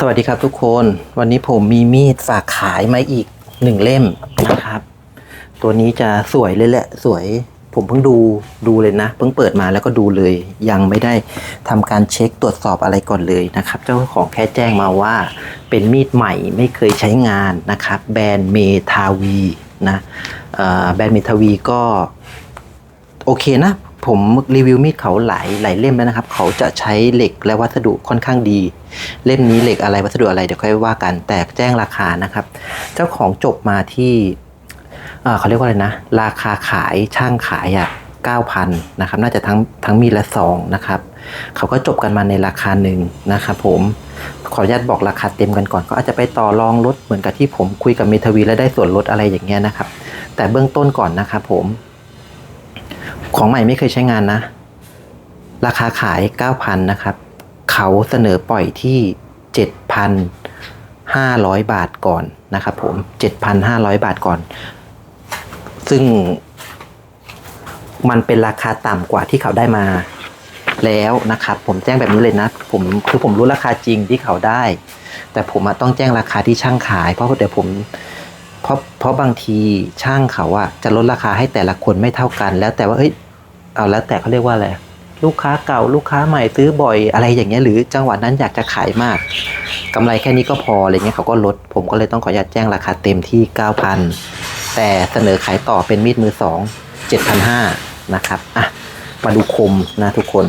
สวัสดีครับทุกคน วันนี้ผมมีมีดฝากขายมาอีกหนึ่งเล่มนะครับ ตัวนี้จะสวยเลยแหละ สวยผมเพิ่งดูดูเลยนะ เพิ่งเปิดมาแล้วก็ดูเลย ยังไม่ได้ทำการเช็คตรวจสอบอะไรก่อนเลยนะครับ เจ้าของแค่แจ้งมาว่าเป็นมีดใหม่ไม่เคยใช้งานนะครับ แบรนด์เมทาวีนะแบรนด์เมทาวีก็โอเคนะ ผมรีวิวมีดเขาหลายหลายเล่มแล้วนะครับ เขาจะใช้เหล็กและวัสดุค่อนข้างดี เล่มนี้เหล็กอะไรวัสดุอะไรเดี๋ยวค่อยว่ากันแต่แจ้งราคานะครับ เจ้าของจบมาที่เขาเรียกว่าอะไรนะ ราคาขายช่างขายอะเก้าพันนะครับน่าจะทั้งทั้งมีดละซองนะครับเขาก็จบกันมาในราคาหนึ่งนะครับผมขออนุญาตบอกราคาเต็มกันก่อนก็อาจจะไปต่อรองลดเหมือนกับที่ผมคุยกับเมทวีแล้วได้ส่วนลดอะไรอย่างเงี้ยนะครับ แต่เบื้องต้นก่อนนะครับผม ของใหม่ไม่เคยใช้งานนะ ราคาขาย 9,000 นะครับ เขาเสนอปล่อยที่ 7,500 บาทก่อนนะครับผม 7,500 บาทก่อน ซึ่งมันเป็นราคาต่ำกว่าที่เขาได้มาแล้วนะครับ ผมแจ้งแบบนี้เลยนะ ผมคือผมรู้ราคาจริงที่เขาได้ แต่ผมต้องแจ้งราคาที่ช่างขาย เพราะเดี๋ยวผม ราะเพราะบางทีช่างเขาอะจะลดราคาให้แต่ละคนไม่เท่ากัน แล้วแต่ว่าเฮ้ยเอาแล้วแต่เขาเรียกว่าอะไรลูกค้าเก่าลูกค้าใหม่ซื้อบ่อยอะไรอย่างเงี้ยหรือจังหวะนั้นอยากจะขายมากกำไรแค่นี้ก็พออะไรเงี้ยเขาก็ลด ผมก็เลยต้องขออนุญาตแจ้งราคาเต็มที่ 9,000 แต่เสนอขายต่อเป็นมีดมือสอง7,500นะครับอะมาดูคมนะทุกคน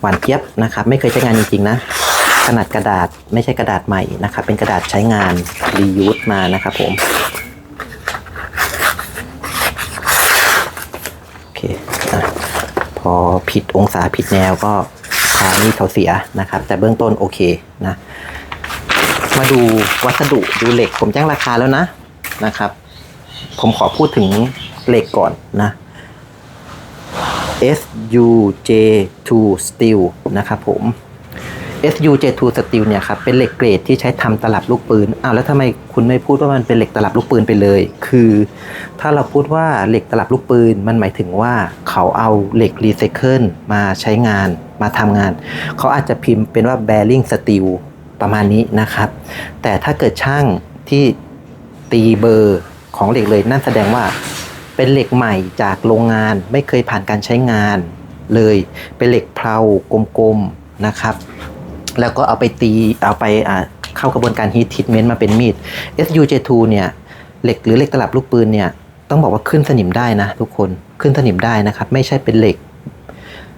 หวานเจี๊ยบนะครับ ไม่เคยใช้งานจริงๆนะ ขนาดกระดาษไม่ใช่กระดาษใหม่นะครับ เป็นกระดาษใช้งานรียูสมานะครับผมโอเคอะพอผิดองศาผิดแนวก็พานี่เขาเสียนะครับ แต่เบื้องต้นโอเคนะ มาดูวัสดุดูเหล็กผมแจ้งราคาแล้วนะนะครับ ผมขอพูดถึงเหล็กก่อนนะ SUJ2 Steel นะครับผม SUJ2 Steel เนี่ยครับเป็นเหล็กเกรดที่ใช้ทำตลับลูกปืนอ้าวแล้วทำไมคุณไม่พูดว่ามันเป็นเหล็กตลับลูกปืนไปเลย คือ ถ้าเราพูดว่าเหล็กตลับลูกปืนมันหมายถึงว่าเขาเอาเหล็กรีไซเคิลมาใช้งานมาทำงาน เขาอาจจะพิมพ์เป็นว่า bearing steel ประมาณนี้นะครับ แต่ถ้าเกิดช่างที่ตีเบอร์ของเหล็กเลยนั่นแสดงว่าเป็นเหล็กใหม่จากโรงงานไม่เคยผ่านการใช้งานเลยเป็นเหล็กเพลากลมๆนะครับ แล้วก็เอาไปตีเอาไปเข้ากระบวนการ heat treatment มาเป็นมีด SUJ2 เนี่ยเหล็กหรือเหล็กตลับลูกปืนเนี่ยต้องบอกว่าขึ้นสนิมได้นะทุกคนขึ้นสนิมได้นะครับ ไม่ใช่เป็นเหล็ก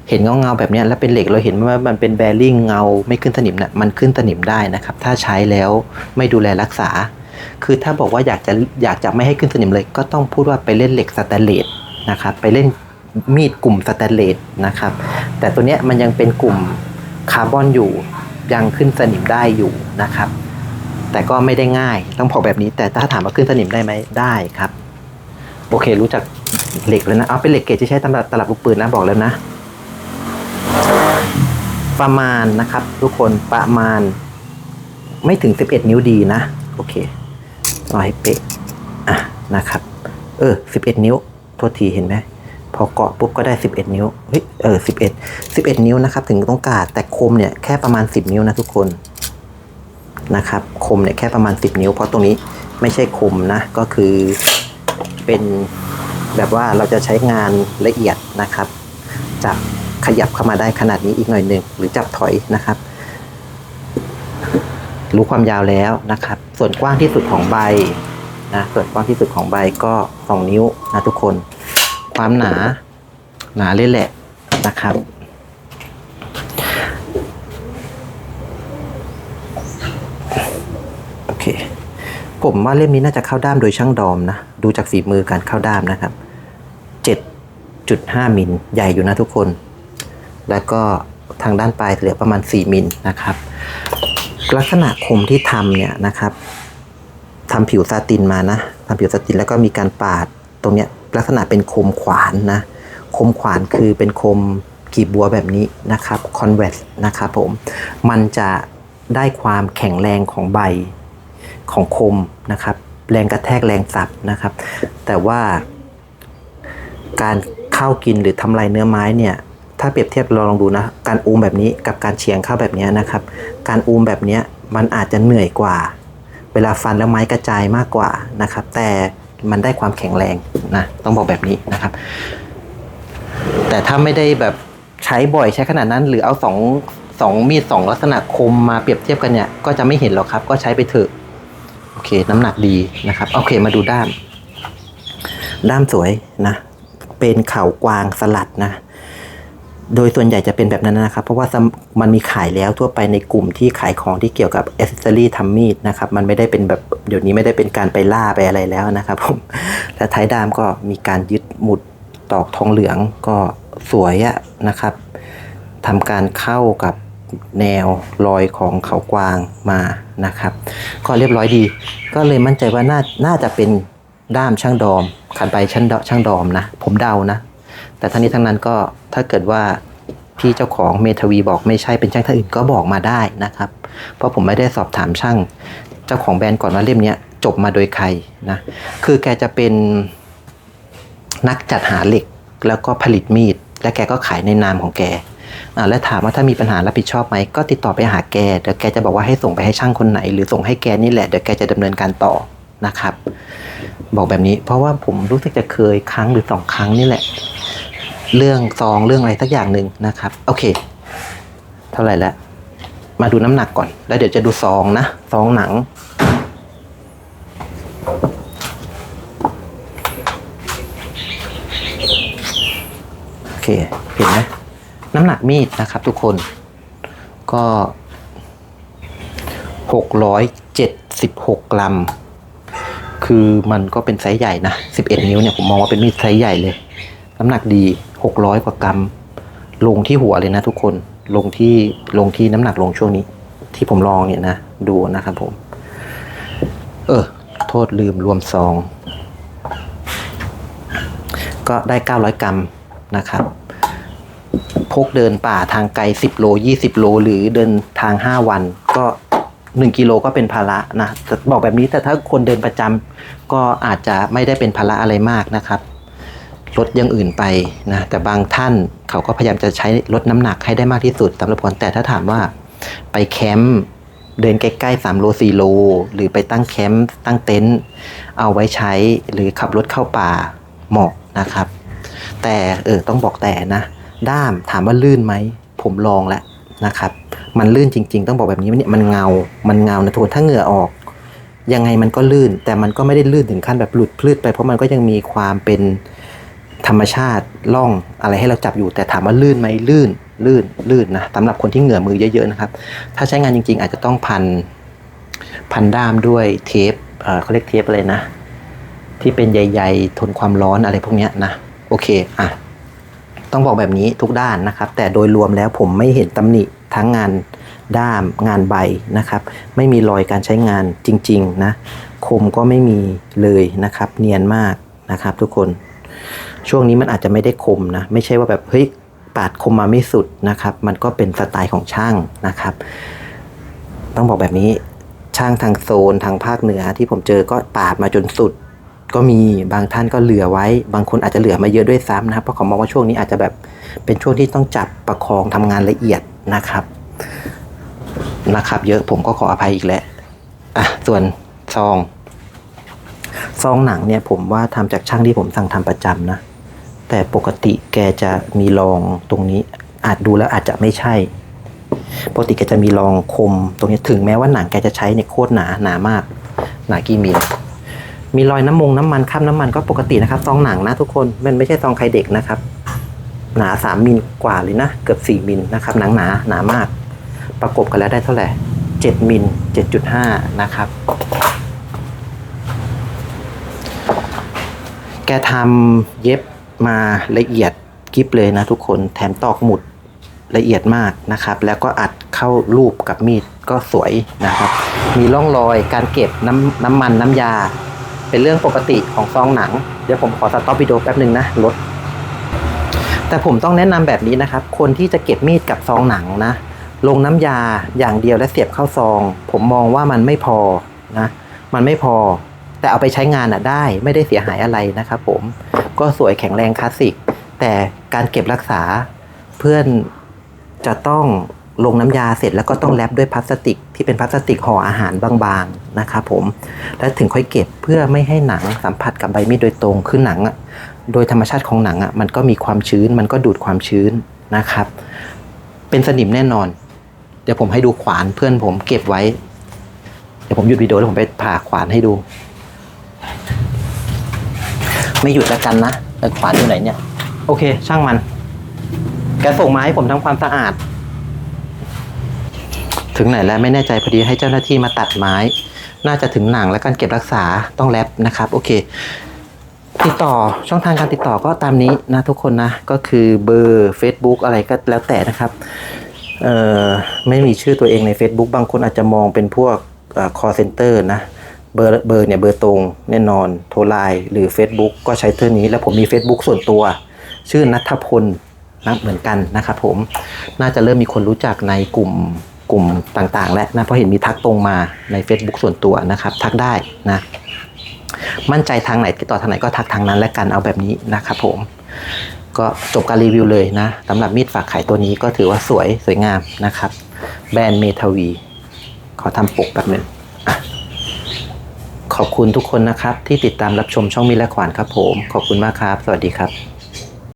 เห็นเงาเงาแบบนี้แล้วเป็นเหล็กเราเห็นว่ามันเป็นแบริ่งเงาไม่ขึ้นสนิมนะมันขึ้นสนิมได้นะครับ ถ้าใช้แล้วไม่ดูแลรักษา คือถ้าบอกว่าอยากจะอยากจะไม่ให้ขึ้นสนิมเลย ก็ต้องพูดว่าไปเล่นเหล็กสแตนเลสนะครับไปเล่นมีดกลุ่มสแตนเลสนะครับแต่ตัวเนี้ยมันยังเป็นกลุ่มคาร์บอนอยู่ ยังขึ้นสนิมได้อยู่นะครับ แต่ก็ไม่ได้ง่ายต้องบอกแบบนี้ แต่ถ้าถามว่าขึ้นสนิมได้ไหมได้ครับ โอเค รู้จักเหล็กแล้วนะเอาเป็นเหล็กเกรดที่ใช้ตำรับตลับลูกปืนนะบอกแล้วนะ ประมาณนะครับ ทุกคนประมาณ ไม่ถึง 11 นิ้วดีนะ โอเครอให้เป๊ะอะนะครับ เออ 11 นิ้วโทษทีเห็นไหม พอเกาะปุ๊บก็ได้ 11 นิ้วเฮ้ยเออ11 11 นิ้วนะครับ ถึงต้องกาดแต่คมเนี่ยแค่ประมาณ 10 นิ้วนะทุกคนนะครับคมเนี่ยแค่ประมาณ 10 นิ้ว เพราะตรงนี้ไม่ใช่คมนะก็คือเป็นแบบว่าเราจะใช้งานละเอียดนะครับ จับขยับเข้ามาได้ขนาดนี้อีกหน่อยหนึ่งหรือจับถอยนะครับ รู้ความยาวแล้วนะครับ ส่วนกว้างที่สุดของใบนะส่วนกว้างที่สุดของใบก็ 2 นิ้วนะทุกคน ความหนา หนาเลยแหละนะครับ โอเค ผมว่าเล่มนี้น่าจะเข้าด้ามโดยช่างดอมนะ ดูจากฝีมือการเข้าด้ามนะครับ 7.5มิลใหญ่อยู่นะทุกคน แล้วก็ทางด้านปลายเหลือประมาณ 4มิลนะครับ ลักษณะคมที่ทำเนี่ยนะครับทำผิวซาตินมานะทำผิวซาตินแล้วก็มีการปาดตรงเนี้ย ลักษณะเป็นคมขวานนะคมขวานคือเป็นคมกีบบัวแบบนี้นะครับคอนเวสนะครับผมมันจะได้ความแข็งแรงของใบของคมนะครับ แรงกระแทกแรงสับนะครับ แต่ว่าการเข้ากินหรือทำลายเนื้อไม้เนี่ยถ้าเปรียบเทียบเราลองดูนะ การอูมแบบนี้กับการเฉียงเข้าแบบนี้นะครับ การอูมแบบนี้มันอาจจะเหนื่อยกว่า เวลาฟันแล้วไม้กระจายมากกว่านะครับ แต่ มันได้ความแข็งแรงนะต้องบอกแบบนี้นะครับ แต่ถ้าไม่ได้แบบใช้บ่อยใช้ขนาดนั้น หรือเอาสองสองมีดสองลักษณะคมมาเปรียบเทียบกันเนี่ยก็จะไม่เห็นหรอกครับ ก็ใช้ไปเถอะโอเค น้ำหนักดีนะครับ โอเคมาดูด้าม ด้ามสวยนะ เป็นเข่ากวางสลัดนะ โดยส่วนใหญ่จะเป็นแบบนั้นนะครับ เพราะว่ามันมีขายแล้วทั่วไปในกลุ่มที่ขายของที่เกี่ยวกับอ c เซสซอรี่ทำมีดนะครับ มันไม่ได้เป็นแบบเดี๋ยวนี้ไม่ได้เป็นการไปล่าไปอะไรแล้วนะครับผมและท้ายด้ามก็มีการยึดหมุดตอกทองเหลืองก็สวยอะนะครับทำการเข้ากับแนวรอยของเขากวางมานะครับ ก็เรียบร้อยดี ก็เลยมั่นใจว่าน่าน่าจะเป็นด้ามช่างดอมขันไปช่างช่างดอมนะ ผมเดานะ แต่ทั้งนี้ทั้งนั้นก็ถ้าเกิดว่าพี่เจ้าของเมทวีบอกไม่ใช่เป็นช่างท่านอื่นก็บอกมาได้นะครับ เพราะผมไม่ได้สอบถามช่างเจ้าของแบรนด์ก่อนว่าเล่มนี้จบมาโดยใครนะคือแกจะเป็นนักจัดหาเหล็กแล้วก็ผลิตมีด และแกก็ขายในนามของแกและถามว่าถ้ามีปัญหารับผิดชอบไหมก็ติดต่อไปหาแกเดี๋ยวแกจะบอกว่าให้ส่งไปให้ช่างคนไหน หรือส่งให้แกนี่แหละเดี๋ยวแกจะดำเนินการต่อนะครับ บอกแบบนี้เพราะว่าผมรู้สึกจะเคยครั้งหรือสองครั้งนี่แหละ เรื่องซองเรื่องอะไรสักอย่างหนึ่งนะครับ โอเค เท่าไหร่แล้ว มาดูน้ำหนักก่อน แล้วเดี๋ยวจะดูซองนะซองหนัง โอเค เห็นไหมน้ำหนักมีดนะครับทุกคน ก็หกร้อยเจ็ดสิบหกกรัม คือมันก็เป็นไซส์ใหญ่นะสิบเอ็ดนิ้วเนี่ยผมมองว่าเป็นมีดไซส์ใหญ่เลย น้ำหนักดี หกร้อยกว่ากรัม ลงที่หัวเลยนะทุกคนลงที่ลงที่น้ำหนักลงช่วงนี้ ที่ผมลองเนี่ยนะ ดูนะครับผม เออ โทษลืมรวมซอง ก็ได้ 900 กรัมนะครับพกเดินป่าทางไกล 10 โล 20 โล หรือเดินทาง 5 วัน ก็ 1 กิโลก็เป็นภาระนะ บอกแบบนี้แต่ถ้าคนเดินประจำก็อาจจะไม่ได้เป็นภาระอะไรมากนะครับ ลดอย่างอื่นไปนะแต่บางท่านเขาก็พยายามจะใช้ลดน้ำหนักให้ได้มากที่สุดตามระผลแต่ถ้าถามว่าไปแคมป์เดินใกล้ๆ3โล4โล หรือไปตั้งแคมป์ตั้งเต็นท์เอาไว้ใช้หรือขับรถเข้าป่าเหมาะนะครับ แต่เออต้องบอกแต่นะ ด้ามถามว่าลื่นไหม ผมลองแล้วนะครับ มันลื่นจริง ๆ ต้องบอกแบบนี้เนี่ยมันเงา มันเงานะทุกคนถ้าเหงื่อออก ยังไงมันก็ลื่น แต่มันก็ไม่ได้ลื่นถึงขั้นแบบหลุดพลืดไปเพราะมันก็ยังมีความเป็น ธรรมชาติล่องอะไรให้เราจับอยู่ แต่ถามว่าลื่นไหมลื่นลื่นลื่นนะสำหรับคนที่เหงื่อมือเยอะๆนะครับ ถ้าใช้งานจริง ๆ อาจจะต้องพันพันด้ามด้วยเทปเขาเรียกเทปอะไรนะ ที่เป็นใยๆทนความร้อนอะไรพวกนี้นะโอเคอะต้องบอกแบบนี้ทุกด้านนะครับ แต่โดยรวมแล้วผมไม่เห็นตำหนิทั้งงานด้ามงานใบนะครับ ไม่มีรอยการใช้งานจริง ๆ นะ คมก็ไม่มีเลยนะครับ เนียนมากนะครับทุกคน ช่วงนี้มันอาจจะไม่ได้คมนะ ไม่ใช่ว่าแบบเฮ้ยปาดคมมาไม่สุดนะครับ มันก็เป็นสไตล์ของช่างนะครับ ต้องบอกแบบนี้ช่างทางโซนทางภาคเหนือที่ผมเจอก็ปาดมาจนสุด ก็มีบางท่านก็เหลือไว้ บางคนอาจจะเหลือมาเยอะด้วยซ้ำนะครับเพราะเขามองว่าช่วงนี้อาจจะแบบเป็นช่วงที่ต้องจับประคองทำงานละเอียดนะครับนะครับ เยอะผมก็ขออภัยอีกแล้วอะส่วนซอง ซองหนังเนี่ยผมว่าทำจากช่างที่ผมสั่งทำประจำนะ แต่ปกติแกจะมีรองตรงนี้ อาจดูแล้วอาจจะไม่ใช่ ปกติแกจะมีรองคมตรงนี้ถึงแม้ว่าหนังแกจะใช้ในยโคตรหนาหนามาก หนากี่มิลมีรอยน้ำมงน้ำมันข้ามน้ำมันก็ปกตินะครับซองหนังนะทุกคนมันไม่ใช่ซองใครเด็กนะครับ หนาสามมิลกว่าเลยนะ เกือบสี่มิลนะครับหนังหนาหนามาก ประกบกันแล้วได้เท่าไหร่เจ็ดมิลเจ็ดจุดห้านะครับ แกทำเย็บ มาละเอียดกิฟเลยนะทุกคนแถมตอกหมุดละเอียดมากนะครับ แล้วก็อัดเข้ารูปกับมีดก็สวยนะครับ มีร่องรอยการเก็บน้ำน้ำมันน้ำยา เป็นเรื่องปกติของซองหนัง เดี๋ยวผมขอสต็อปวิดีโอแป๊บหนึ่งนะลดแต่ผมต้องแนะนำแบบนี้นะครับ คนที่จะเก็บมีดกับซองหนังนะ ลงน้ำยาอย่างเดียวและเสียบเข้าซอง ผมมองว่ามันไม่พอนะ มันไม่พอ แต่เอาไปใช้งานอะได้ไม่ได้เสียหายอะไรนะครับผม ก็สวยแข็งแรงคลาสสิก แต่การเก็บรักษาเพื่อนจะต้องลงน้ำยาเสร็จแล้วก็ต้องแรปด้วยพลาสติก ที่เป็นพลาสติกห่ออาหารบางๆนะครับผม แล้วถึงค่อยเก็บเพื่อไม่ให้หนังสัมผัสกับใบมีดโดยตรงคือหนังอะโดยธรรมชาติของหนังอะมันก็มีความชื้นมันก็ดูดความชื้นนะครับ เป็นสนิมแน่นอน เดี๋ยวผมให้ดูขวานเพื่อนผมเก็บไว้ เดี๋ยวผมหยุดวิดีโอแล้วผมไปผ่าขวานให้ดู ไม่หยุดแล้วกันนะแล้วขวานอยู่ไหนเนี่ย โอเค ช่างมัน แกส่งมาให้ผมทำความสะอาด ถึงไหนแล้วไม่แน่ใจพอดีให้เจ้าหน้าที่มาตัดไม้ น่าจะถึงหนังและการเก็บรักษาต้องแรปนะครับ โอเค ติดต่อช่องทางการติดต่อก็ตามนี้นะทุกคนนะ ก็คือเบอร์ Facebook อะไรก็แล้วแต่นะครับเอ่อไม่มีชื่อตัวเองใน Facebook บางคนอาจจะมองเป็นพวกเอ่อ call center นะ เบอร์เบอร์เนี่ยเบอร์ตรงแน่นอนโทรไลน์หรือ Facebook ก็ใช้เท่านี้ แล้วผมมี Facebook ส่วนตัว ชื่อนัทพลนะเหมือนกันนะครับผมน่าจะเริ่มมีคนรู้จักในกลุ่มกลุ่มต่างๆ แล้วนะเพราะเห็นมีทักตรงมาใน Facebook ส่วนตัวนะครับ ทักได้นะ มั่นใจทางไหนติดต่อทางไหนก็ทักทางนั้นและกันเอาแบบนี้นะครับผมก็จบการรีวิวเลยนะสำหรับมีดฝากขายตัวนี้ก็ถือว่าสวยสวยงามนะครับ แบรนด์เมทาวี ขอทำปกแบบหนึ่ง ขอบคุณทุกคนนะครับที่ติดตามรับชมช่องมิและขวานครับผม ขอบคุณมากครับ สวัสดีครับ